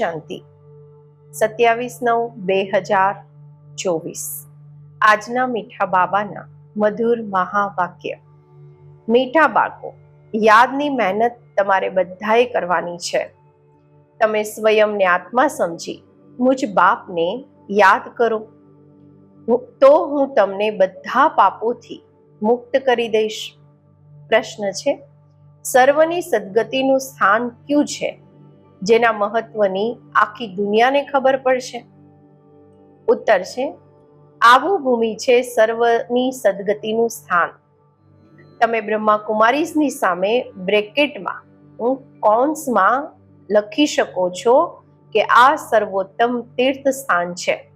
શાંતિ. સત્યાવીસ નવ બે હજાર ચોવીસ. આજના મીઠા બાબાના મધુર મહાવાક્ય. મીઠા બાળકો, યાદની મહેનત તમારે બધાએ કરવાની છે. તમે સ્વયંને આત્મા સમજી મુજ બાપને યાદ કરો. તો હું તમને બધા પાપોથી મુક્ત કરી દઈશ. પ્રશ્ન છે, સર્વની સદગતિનું સ્થાન ક્યું છે? જેના મહત્વની આખી દુનિયાને ખબર પડશે. ઉત્તર છે, આવું ભૂમિ છે સર્વની સદગતિનું સ્થાન. તમે બ્રહ્મા કુમારીસની સામે બ્રેકેટમાં, હું કોન્સમાં લખી શકો છો કે આ સર્વોત્તમ તીર્થ સ્થાન છે.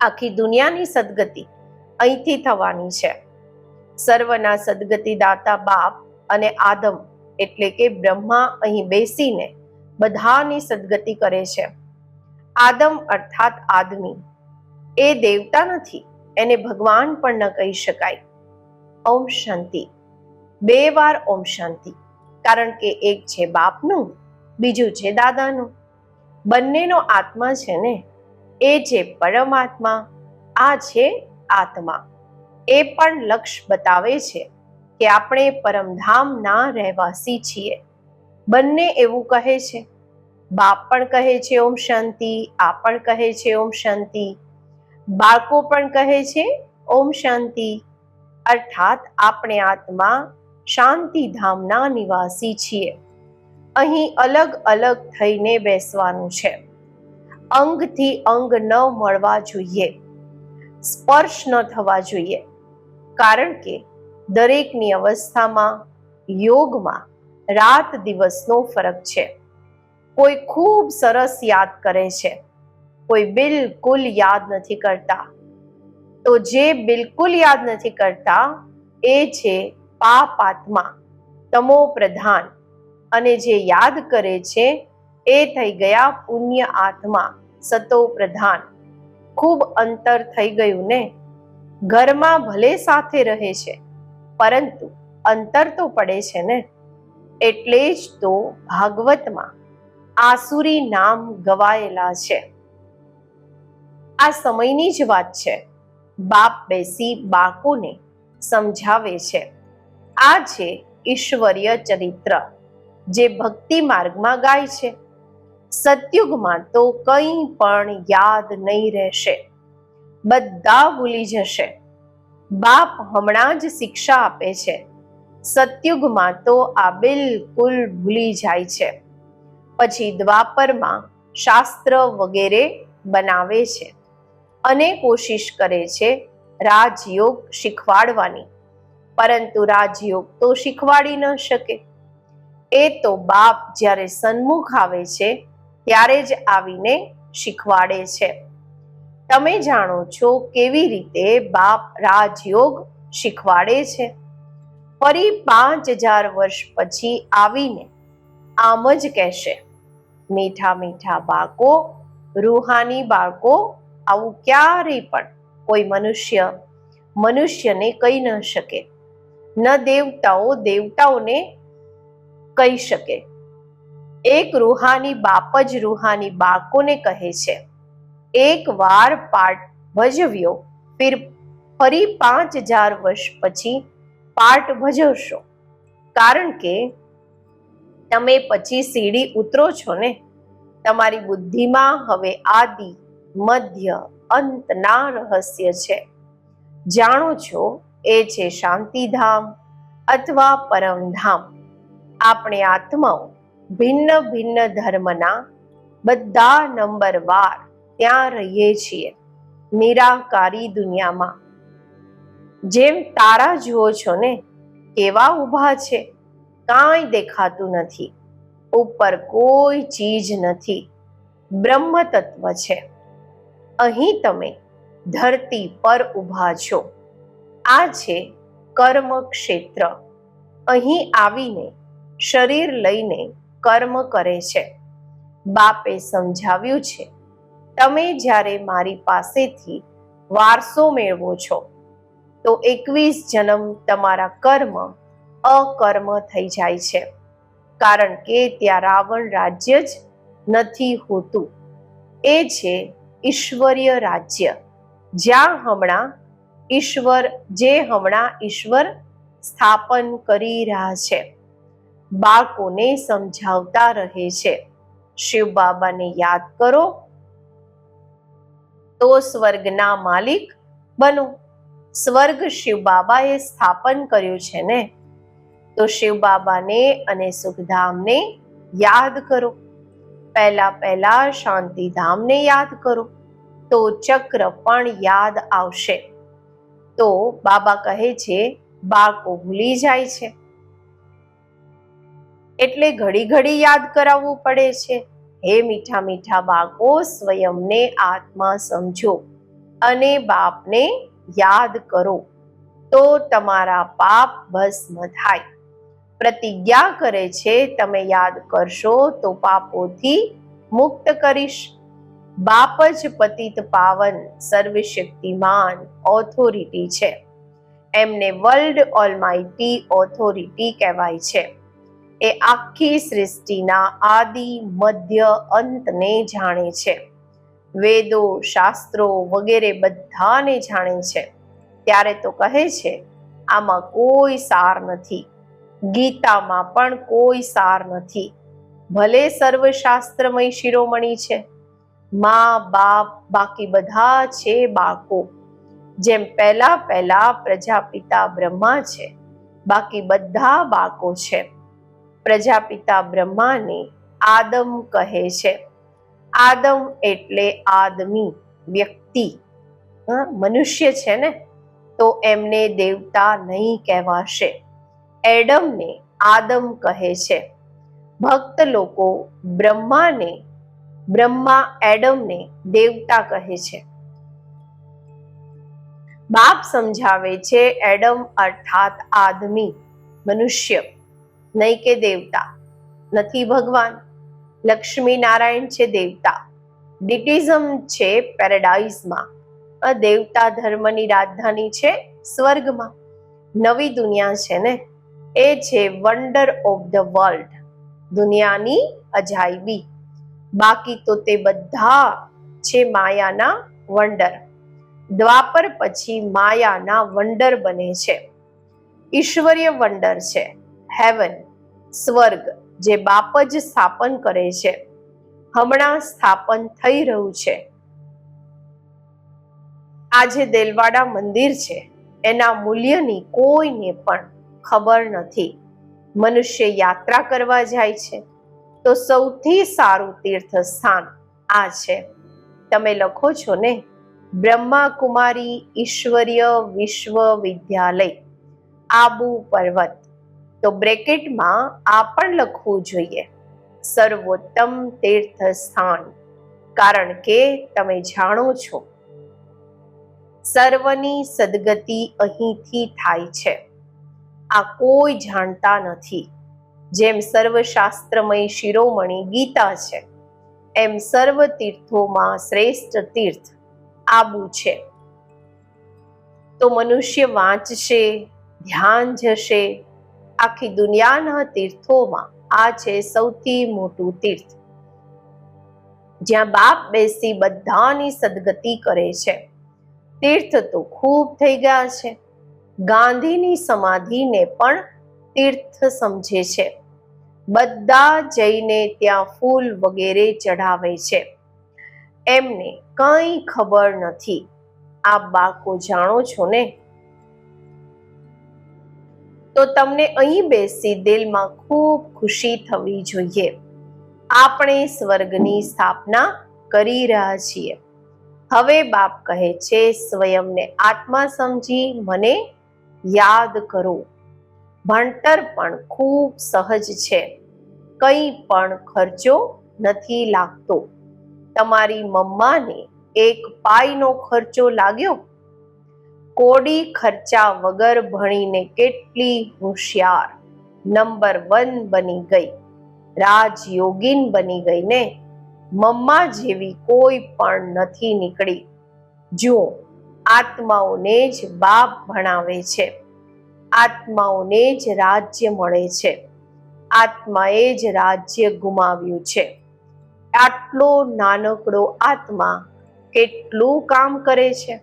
આખી દુનિયાની સદગતિ અહીંથી થવાની છે. સર્વના સદગતિ દાતા બાપ અને આદમ એટલે કે બ્રહ્મા અહીં બેસીને બધાની સદગતિ કરે છે. આદમ અર્થાત આદમી. એ દેવતા નથી, એને ભગવાન પણ ન કહી શકાય. ઓમ શાંતિ. બે વાર ઓમ શાંતિ. કારણ કે એક છે બાપનું, બીજું છે દાદાનું. બંનેનો આત્મા છે ને, એ છે પરમાત્મા, આ છે આત્મા. એ પણ લક્ષ્ય બતાવે છે કે આપણે પરમધામના રહેવાસી છીએ. બંને એવું કહે છે. બાપ પણ કહે છે, ઓમ શાંતિ. આ પણ કહે છે, ઓમ શાંતિ. બાળકો પણ કહે છે, ઓમ શાંતિ. અર્થાત આપણે આત્મા શાંતિધામના નિવાસી છીએ. અહીં અલગ અલગ થઈને બેસવાનું છે. અંગથી અંગ ન મળવા જોઈએ. સ્પર્શ ન થવા જોઈએ. કારણ કે દરેકની અવસ્થામાં યોગમાં રાત દિવસનો ફરક છે. કોઈ ખૂબ સરસ યાદ કરે છે. કોઈ બિલકુલ યાદ નથી કરતા. તો જે બિલકુલ યાદ નથી કરતા એ છે પાપ આત્મા, તમો પ્રધાન. અને જે યાદ કરે છે એ થઈ ગયા પુણ્ય આત્મા, સતો પ્રધાન. ખૂબ અંતર થઈ ગયું ને? ઘરમાં ભલે સાથે રહે છે, પરંતુ અંતર તો પડે છે ને? એટલે જ તો ભાગવતમાં આસુરી નામ ગવાયેલા છે. આ સમયની જ વાત છે. બાપ બેસી બાળકોને સમજાવે છે. આ છે ઈશ્વરીય ચરિત્ર, જે ભક્તિ માર્ગમાં ગાય છે. સતયુગમાં તો કંઈ પણ યાદ નહીં રહેશે. બધા ભૂલી જશે. બાપ હમણાં જ શિક્ષા આપે છે. સતયુગમાં તો આ બિલકુલ ભૂલી જાય છે. પછી દ્વાપરમાં શાસ્ત્ર વગેરે બનાવે છે. અને કોશિશ કરે છે રાજયોગ શીખવાડવાની. પરંતુ રાજયોગ તો શીખવાડી ન શકે. એ તો બાપ જ્યારે સન્મુખ આવે છે, ત્યારે જ આવીને શીખવાડે છે. તમે જાણો છો કેવી રીતે બાપ રાજયોગ શીખવાડે છે? ફરી પાંચ હજાર વર્ષ પછી આવીને આમ જ કહેશે. મીઠા મીઠા બાળકો, રૂહાની બાળકો, આવું ક્યારેય પણ કોઈ મનુષ્ય, મનુષ્યને કહી ન શકે. ન દેવતાઓ દેવતાઓને કહી શકે. એક રૂહાની બાપ જ રૂહાની બાળકોને કહે છે. એક વાર પાઠ ભજવ્યો, ફિર ફરી પાંચ હજાર વર્ષ પછી પાઠ ભજવશો. કારણ કે તમે પછી સીડી ઉતરો છો ને? તમારી બુદ્ધિમાં હવે આદિ, મધ્ય અંતના રહસ્ય છે. જાણો છો, એ છે શાંતિધામ અથવા પરમધામ. આપણે આત્માઓ ભિન્ન ભિન્ન ધર્મના બધા નંબર વાર ત્યાં રહીએ છીએ. નિરાકારી દુનિયામાં. જેમ તારા જુઓ છો ને, કેવા ઊભા છે. કાંઈ દેખાતું નથી. ઉપર કોઈ ચીજ નથી. બ્રહ્મ તત્વ છે. અહીં તમે ધરતી પર ઊભા છો. આ છે કર્મ ક્ષેત્ર અહીં આવીને શરીર લઈને કર્મ કરે છે. બાપે સમજાવ્યું છે, તમે જ્યારે મારી પાસેથી વારસો મેળવો છો, તો એકવીસ જન્મ તમારા કર્મ અકર્મ થઈ જાય છે. કારણ કે ત્યાં રાવણ રાજ્ય જ નથી હોતું. એ છે ઈશ્વરીય રાજ્ય. જ્યાં હમણાં ઈશ્વર, જે હમણાં ઈશ્વર સ્થાપન કરી રહ્યા છે. બાળકોને સમજાવતા રહે છે. શિવ બાબાને યાદ કરો. તો સ્વર્ગના માલિક બનો. સ્વર્ગ શિવ બાબાએ સ્થાપન કર્યું છે ને? તો શિવ બાબાને અને સુખધામને યાદ કરો. પહેલા પહેલા શાંતિધામને યાદ કરો. તો ચક્ર પણ યાદ આવશે. તો બાબા કહે છે, બાળકો ભૂલી જાય છે. એટલે ઘડી ઘડી યાદ કરાવવું પડે છે. હે મીઠા મીઠા બાળકો, સ્વયંને આત્મા સમજો અને બાપને યાદ કરો. તો તમારા પાપ ભસ્મ થાય. પ્રતિજ્ઞા કરે છે, તમે યાદ કરશો તો પાપોથી મુક્ત કરીશ. બાપ જ પતિત પાવન સર્વશક્તિમાન ઓથોરિટી છે. એમને વર્લ્ડ ઓલમાઇટી ઓથોરિટી કહેવાય છે. એ આખી સૃષ્ટિના આદિ, મધ્ય અંતને જાણે છે. વેદો, શાસ્ત્રો વગેરે બધાને જાણે છે. ત્યારે તો કહે છે, આમાં કોઈ સાર નથી. ગીતામાં પણ કોઈ સાર નથી. ભલે સર્વશાસ્ત્રમય શિરોમણી છે. મા, બાપ, બાકી બધા છે બાળકો. જેમ પહેલા પહેલા પ્રજાપિતા બ્રહ્મા છે, બાકી બધા બાકો છે. પ્રજાપિતા બ્રહ્માને આદમ કહે છે. આદમ એટલે આદમી વ્યક્તિ. મનુષ્ય છે ને? તો એમને દેવતા નહીં કહેવાશે. એડમને આદમ કહે છે. ભક્ત લોકો બ્રહ્માને, બ્રહ્મા એડમને દેવતા કહે છે. બાપ સમજાવે છે, એડમ અર્થાત આદમી, મનુષ્ય, નહીં કે દેવતા. નથી ભગવાન. લક્ષ્મી નારાયણ છે દેવતા. ડિટિઝમ છે પેરેડાઇઝમાં. દેવતા ધર્મની રાજધાની છે સ્વર્ગમાં. નવી દુનિયા છે ને? એ છે વન્ડર ઓફ ધ વર્લ્ડ દુનિયાની અજાયબી. બાકી તો તે બધા છે માયાના વંડર દ્વાપર પછી માયાના વંડર બને છે. ઈશ્વરીય વંડર છે. હેવન સ્વર્ગ, જે બાપ જ સ્થાપન કરે છે. હમણાં સ્થાપન થઈ રહ્યું છે. આજે દેલવાડા મંદિર છે, એના મૂલ્યની કોઈને પણ ખબર નથી. મનુષ્ય યાત્રા કરવા જાય છે. તો સૌથી સારું તીર્થ સ્થાન આ છે. તમે લખો છો ને? બ્રહ્મા કુમારી ઈશ્વરીય વિશ્વવિદ્યાલય, આબુ પર્વત. તો બ્રેકેટમાં આ પણ લખવું જોઈએ. સર્વોત્તમ તીર્થ સ્થાન કારણ કે તમે જાણો છો. સર્વની સદગતિ અહીંથી થાય છે. આ કોઈ જાણતા નથી. જેમ સર્વશાસ્ત્રમય શિરોમણી ગીતા છે, એમ સર્વ તીર્થોમાં શ્રેષ્ઠ તીર્થ આબુ છે. તો મનુષ્ય વાંચશે, ધ્યાન જશે, આખી દુનિયાના તીર્થોમાં આ છે સૌથી મોટું તીર્થ. જ્યાં બાપ બેસી બધાની સદગતિ કરે છે. તીર્થ તો ખૂબ થઈ ગયા છે. ગાંધીની સમાધિને પણ તીર્થ સમજે છે. બધા જઈને ત્યાં ફૂલ વગેરે ચઢાવે છે. એમને કંઈ ખબર નથી. આ બાળકો જાણો છો ને? તો તમને અહીં બેસી દિલમાં ખૂબ ખુશી થવી જોઈએ. આપણે સ્વર્ગની સ્થાપના કરી રહ્યા છીએ. હવે બાપ કહે છે, સ્વયંને આત્મા સમજી, મને યાદ કરો. ભણતર પણ ખૂબ સહજ છે. કંઈ પણ ખર્ચો નથી લાગતો. તમારી મમ્માને એક પાઈનો ખર્ચો લાગ્યો? કોડી ખર્ચા વગર ભણીને કેટલી હોશિયાર. નંબર વન બની ગઈ. રાજયોગીન બની ગઈ ને મમ્મા જેવી કોઈ પણ નથી નીકળી. જુઓ આત્માઓને જ બાપ ભણાવે છે. આત્માઓને જ રાજ્ય મળે છે. આત્માએ જ રાજ્ય ગુમાવ્યું છે. આટલો નાનકડો આત્મા કેટલું કામ કરે છે?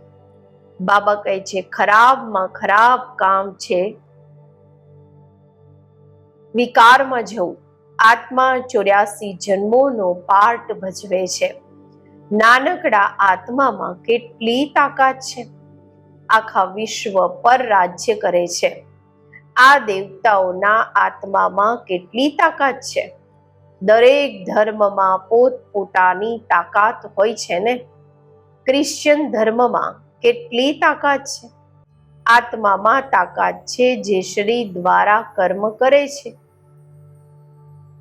બાબા કહે છે, ખરાબમાં ખરાબ કામ છે. વિકારમાં જવું. આત્મા ચોર્યાસી જન્મોનો પાર્ટ ભજવે છે. નાનકડા આત્મામાં કેટલી તાકાત છે? આખા વિશ્વ પર રાજ્ય કરે છે. આ દેવતાઓના આત્મામાં કેટલી તાકાત છે? દરેક ધર્મમાં પોતપોતાની તાકાત હોય છે ને? ક્રિશ્ચિયન ધર્મમાં કેટલી તાકાત છે? આત્મામાં તાકાત છે જે શરીર દ્વારા કર્મ કરે છે.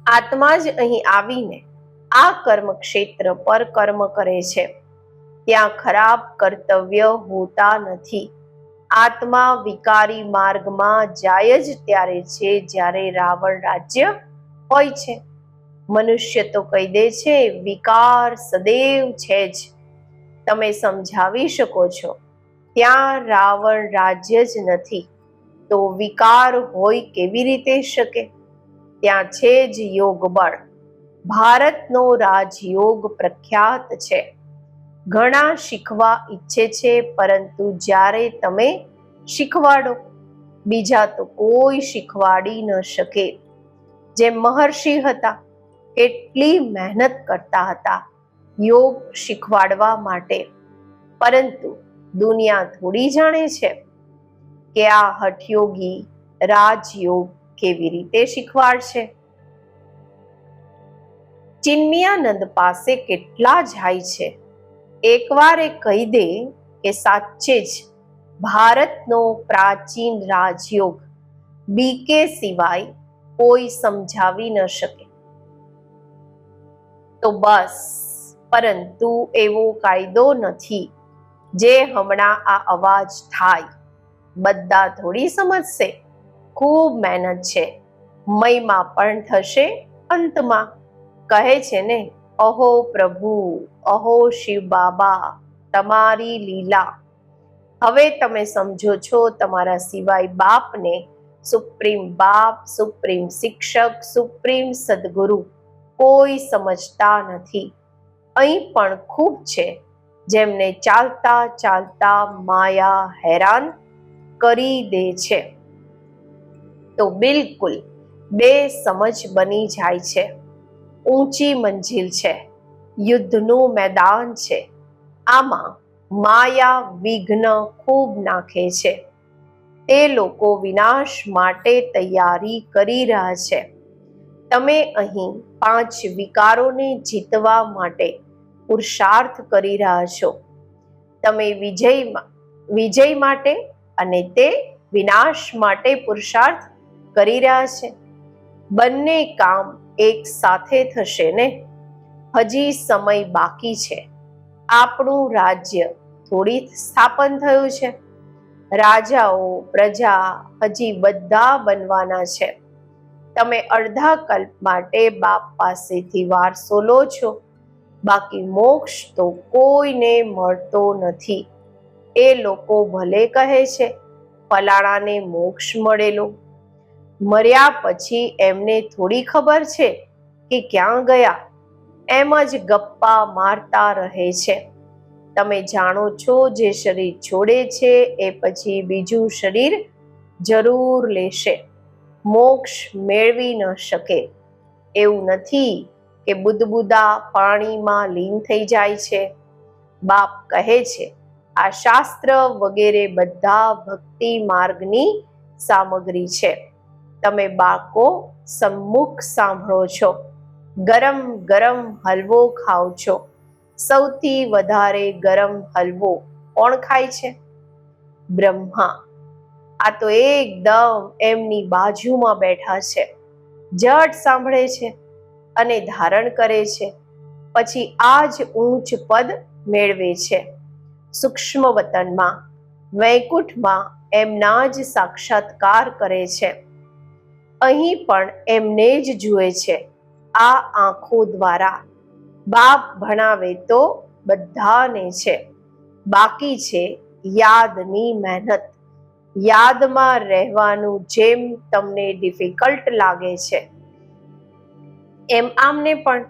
આત્મા જ અહીં આવીને આ કર્મ ક્ષેત્ર પર કર્મ કરે છે. ત્યાં ખરાબ કર્તવ્ય હોતા નથી. આત્મા વિકારી માર્ગમાં જાય જ ત્યારે છે જ્યારે રાવણ રાજ્ય હોય છે. મનુષ્ય તો કહી દે છે, વિકાર સદૈવ છે જ. તમે સમજાવી શકો છો. ત્યાં રાવણ રાજ્ય જ નથી. તો વિકાર હોય કેવી રીતે શકે? ત્યાં છે જ યોગ બળ ભારતનો રાજયોગ પ્રખ્યાત છે. ઘણા શીખવા ઈચ્છે છે, પરંતુ જ્યારે તમે શીખવાડો, બીજા તો કોઈ શીખવાડી ન શકે. જે મહર્ષિ હતા, એટલી મહેનત કરતા હતા યોગ શીખવાડવા માટે. પરંતુ દુનિયા થોડી જાણે છે કે આ હઠયોગી રાજયોગ કેવી રીતે શીખવાડશે? ચિન્મયાનંદ પાસે કેટલા જાય છે? એકવાર એ કહી દે કે સાચે જ ભારતનો પ્રાચીન રાજયોગ બીકે સિવાય કોઈ સમજાવી ન શકે. તો બસ, પરંતુ એવો કાયદો નથી જે હમણાં આ અવાજ થાય. બધા થોડી સમજશે. ખૂબ મહેનત છે. મયમાં પણ થશે અંતમાં. કહે છે ને, અહો પ્રભુ, અહો શિવ બાબા, તમારી લીલા. હવે તમે સમજો છો તમારા સિવાય બાપને સુપ્રીમ બાપ, સુપ્રીમ શિક્ષક, સુપ્રીમ સદગુરુ કોઈ સમજતા નથી. અહીં પણ ખૂબ છે, જેમને ચાલતા ચાલતા માયા હેરાન કરી દે છે. તો બિલકુલ બે સમજ બની જાય છે. ઊંચી મંજિલ છે. યુદ્ધનું મેદાન છે. આમાં માયા વિઘ્ન ખૂબ નાખે છે. તે લોકો વિનાશ માટે તૈયારી કરી રહ્યા છે. તમે અહીં પાંચ વિકારોને જીતવા માટે પુરુષાર્થ કરી રહ્યા છો. તમે વિજય વિજય માટે અને તે વિનાશ માટે પુરુષાર્થ કરી રહ્યા છે. બંને કામ એક સાથે થશે ને? હજી સમય બાકી છે. આપણું રાજ્ય થોડી સ્થાપન થયું છે. રાજાઓ, પ્રજા હજી બધા બનવાના છે. તમે અડધા કલ્પ માટે બાપ પાસેથી વારસો લો છો. બાકી મોક્ષ તો કોઈને મળતો નથી. એ લોકો ભલે કહે છે, ફલાણાને મોક્ષ મળેલો મર્યા પછી એમને થોડી ખબર છે કે ક્યાં ગયા. એમ જ ગપ્પા મારતા રહે છે. તમે જાણો છો જે શરીર છોડે છે એ પછી બીજું શરીર જરૂર લેશે. મોક્ષ મેળવી ન શકે. એવું નથી કે બુદબુદા પાણીમાં લીન થઈ જાય છે. બાપ કહે છે, આ શાસ્ત્ર વગેરે બધા ભક્તિ માર્ગની સામગ્રી છે. તમે બાળકો સમ્મુખ સાંભળો છો. ગરમ ગરમ હલવો ખાઓ છો. સૌથી વધારે ગરમ હલવો કોણ ખાય છે? બ્રહ્મા. આ તો એકદમ એમની બાજુમાં બેઠા છે. જટ સાંભળે છે અને ધારણ કરે છે. પછી આ જ ઊંચ પદ મેળવે છે. સૂક્ષ્મ વતનમાં વૈકુંઠમાં એમના જ સાક્ષાત્કાર કરે છે. અહીં પણ એમને જ જુએ છે. આ આંખો દ્વારા બાપ ભણાવે તો બધાને છે. બાકી છે યાદની મહેનત. યાદમાં રહેવાનું જેમ તમને ડિફિકલ્ટ લાગે છે, એમ આમને પણ.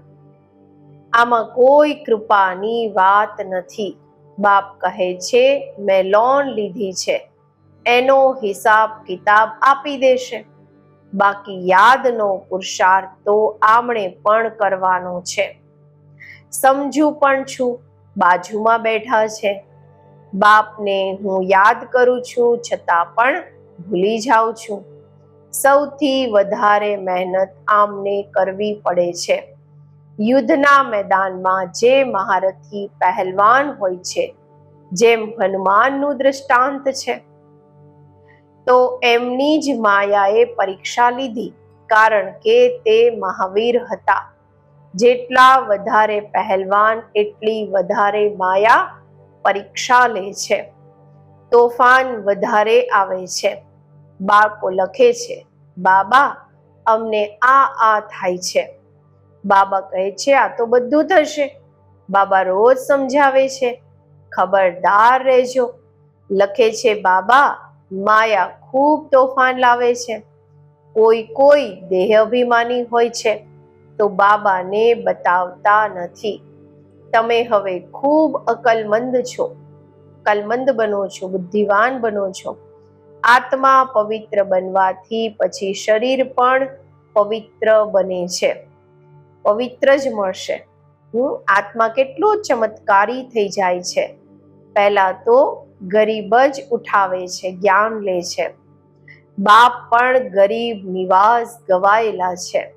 આમાં કોઈ કૃપાની વાત નથી. બાપ કહે છે, મેં લોન લીધી છે. એનો હિસાબ કિતાબ આપી દેશે. બાકી યાદનો પુરુષાર્થ તો આમણે પણ કરવાનો છે. સમજુ પણ છું, બાજુમાં બેઠા છે. બાપને હું યાદ કરું છું, છતાં પણ ભૂલી જાઉં છું. સૌથી વધારે મહેનત આમને કરવી પડે છે. યુદ્ધના મેદાનમાં જે મહારથી પહેલવાન હોય છે, જેમ હનુમાનનું દૃષ્ટાંત છે તો એમની જ માયાએ પરીક્ષા લીધી, કારણ કે તે મહાવીર હતા. જેટલા વધારે પહેલવાન, એટલી વધારે માયા પરીક્ષા લે છે. તોફાન વધારે આવે છે. બાળકો લખે છે, બાબા, અમને આ આ થાય છે. બાબા કહે છે, આ તો બધું થશે. બાબા રોજ સમજાવે છે, ખબરદાર રહેજો. લખે છે, બાબા માયા ખૂબ તોફાન લાવે છે. કોઈ કોઈ દેહ અભિમાની હોય છે. તો બાબાને બતાવતા નથી. તમે હવે ખૂબ અકલમંદ છો. કલમંદ બનો છો, બુદ્ધિવાન બનો છો. આત્મા પવિત્ર બનવાથી પછી શરીર પણ પવિત્ર બને છે. પવિત્ર જ મળશે. હું આત્મા કેટલો ચમત્કારી થઈ જાય છે. પહેલા તો ગરીબ જ ઉઠાવે છે, જ્ઞાન લે છે. બાપ પણ ગરીબ નિવાસ ગવાયેલા છે.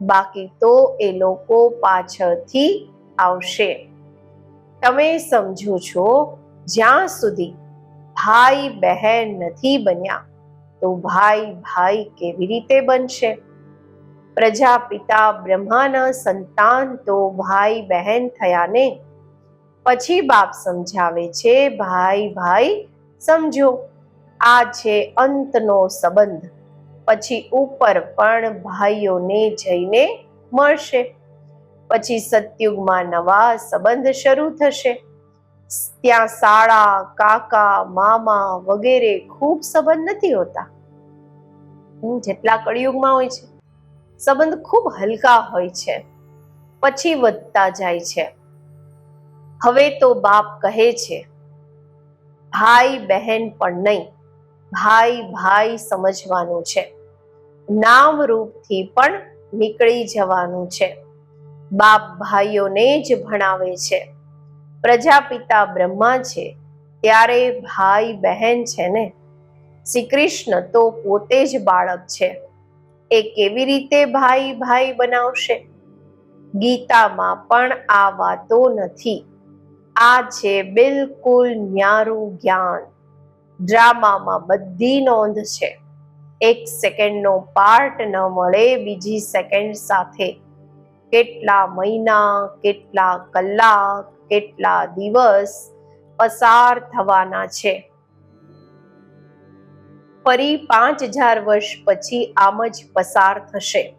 બાકી તો એ લોકો પાછળથી આવશે. તમે સમજો છો, જ્યાં સુધી ભાઈ બહેન નથી બન્યા, તો ભાઈ ભાઈ કેવી રીતે બનશે? પ્રજાપિતા બ્રહ્માના સંતાન તો ભાઈ બહેન થયા ને પછી બાપ સમજાવે છે, ભાઈ ભાઈ, સમજો, આ છે અંતનો સંબંધ. પછી ઉપર પણ ભાઈઓને જઈને મળશે. પછી સતયુગમાં નવા સંબંધ શરૂ થશે. ત્યાં શાળા, કાકા, મામા વગેરે ખૂબ સંબંધ નથી હોતા. જેટલા કળિયુગમાં હોય છે. સંબંધ ખૂબ હલકા હોય છે. પછી વધતા જાય છે. હવે તો બાપ કહે છે, ભાઈ બહેન પણ નહીં, ભાઈ ભાઈ સમજવાનું છે. નામ રૂપથી પણ નીકળી જવાનું છે. બાપ ભાઈઓને જ ભણાવે છે. પ્રજાપિતા બ્રહ્મા છે, ત્યારે ભાઈ બહેન છે ને? શ્રી કૃષ્ણ તો પોતે જ બાળક છે. એ કેવી રીતે ભાઈ ભાઈ બનાવશે? ગીતામાં પણ આ વાતો નથી. આ છે બિલકુલ ન્યારું જ્ઞાન. ડ્રામામાં બધી નોંધ છે. એક સેકન્ડનો પાર્ટ ન મળે, બીજી સેકન્ડ સાથે. કેટલા મહિના, કેટલા કલાક, કેટલા દિવસ પસાર થવાના છે. ફરી પાંચ હજાર વર્ષ પછી આમ જ પસાર થશે.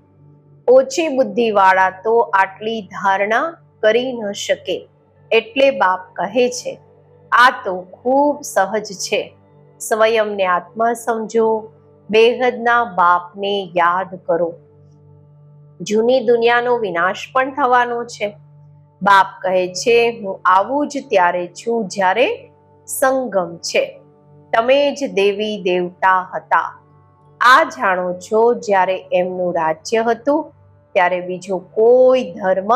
ઓછી બુદ્ધિવાળા તો આટલી ધારણા કરી ન શકે. એટલે બાપ કહે છે, આ તો ખૂબ સહજ છે. સ્વયંને આત્મા સમજો, બેહદના બાપને યાદ કરો. જૂની દુનિયાનો વિનાશ પણ થવાનો છે. બાપ કહે છે, હું આવું જ ત્યારે છું જ્યારે સંગમ છે. તમે જ દેવી દેવતા હતા. આ જાણો છો જ્યારે એમનું રાજ્ય હતું, ત્યારે બીજો કોઈ ધર્મ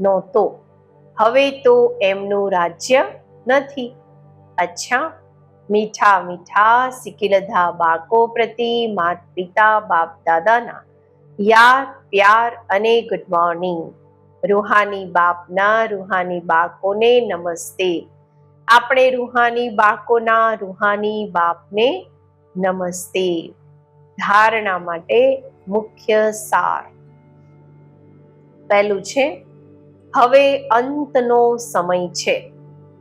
નહોતો. હવે તો એમનું રાજ્ય નથી. અચ્છા, મીઠા મીઠા સિકિલધા બાળકો પ્રતિ માત પિતા, બાપ દાદાના યાદ પ્યાર અને ગુડ મોર્નિંગ રૂહાની બાપના રૂહાની બાળકોને નમસ્તે. આપણે રૂહાની બાળકોના રૂહાની બાપને નમસ્તે. ધારણા માટે મુખ્ય સાર. પહેલું છે હવે અંતનો સમય છે.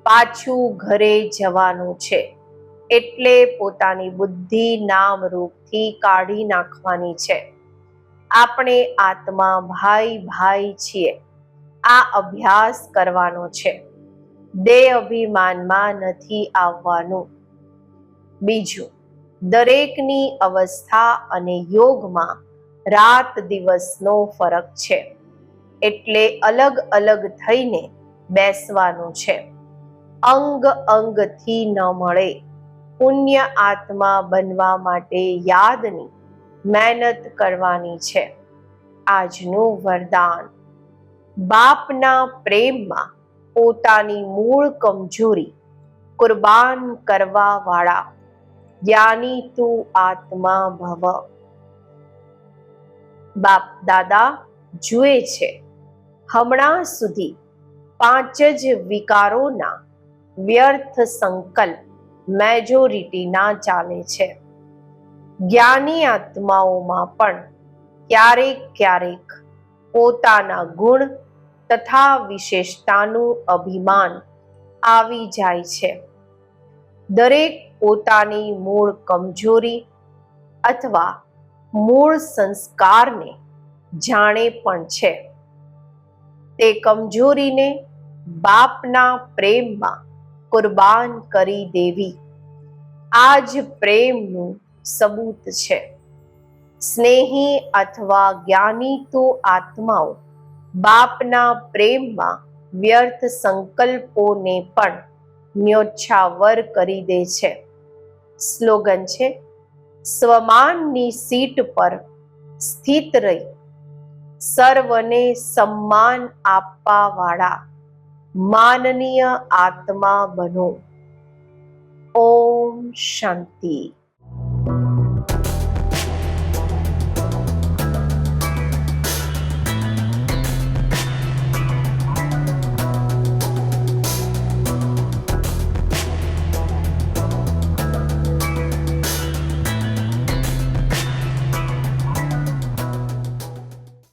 પાછું ઘરે જવાનું છે. એટલે પોતાની બુદ્ધિ નામ રૂપથી કાઢી નાખવાની છે. આપણે આત્મા ભાઈ ભાઈ છીએ. આ અભ્યાસ કરવાનો છે. દેહ અભિમાનમાં નથી આવવાનું. બીજું, દરેકની અવસ્થા અને યોગમાં રાત દિવસનો ફરક છે. એટલે અલગ અલગ થઈને બેસવાનું છે. અંગ અંગથી ન મળે. પુણ્ય આત્મા બનવા માટે યાદની મહેનત કરવાની છે. આજનું વરદાન. બાપના પ્રેમમાં પોતાની મૂળ કમજોરી કુરબાન કરવા વાળા જ્ઞાની તું આત્મા ભવ. બાપ દાદા જુએ છે હમણાં સુધી પાંચ જ વિકારોના વ્યર્થ સંકલ્પ મેજોરિટીના ચાલે છે. જ્ઞાની આત્માઓમાં પણ ક્યારેક ક્યારેક પોતાના ગુણ તથા વિશેષતાનું અભિમાન આવી જાય છે. દરેક પોતાની મૂળ કમજોરી અથવા મૂળ સંસ્કારને જાણે પણ છે. તે કમજોરીને બાપના પ્રેમમાં કુરબાન કરી દેવી. આ જ પ્રેમનું સબૂત છે. સ્નેહી અથવા જ્ઞાની તો આત્માઓ બાપના પ્રેમમાં વ્યર્થ સંકલ્પોને પણ ન્યોછાવર કરી દે છે. સ્લોગન છે, સ્વમાનની સીટ પર સ્થિત રહી સર્વને સન્માન આપવા વાળા માનનીય આત્મા બનો. ઓમ શાંતિ.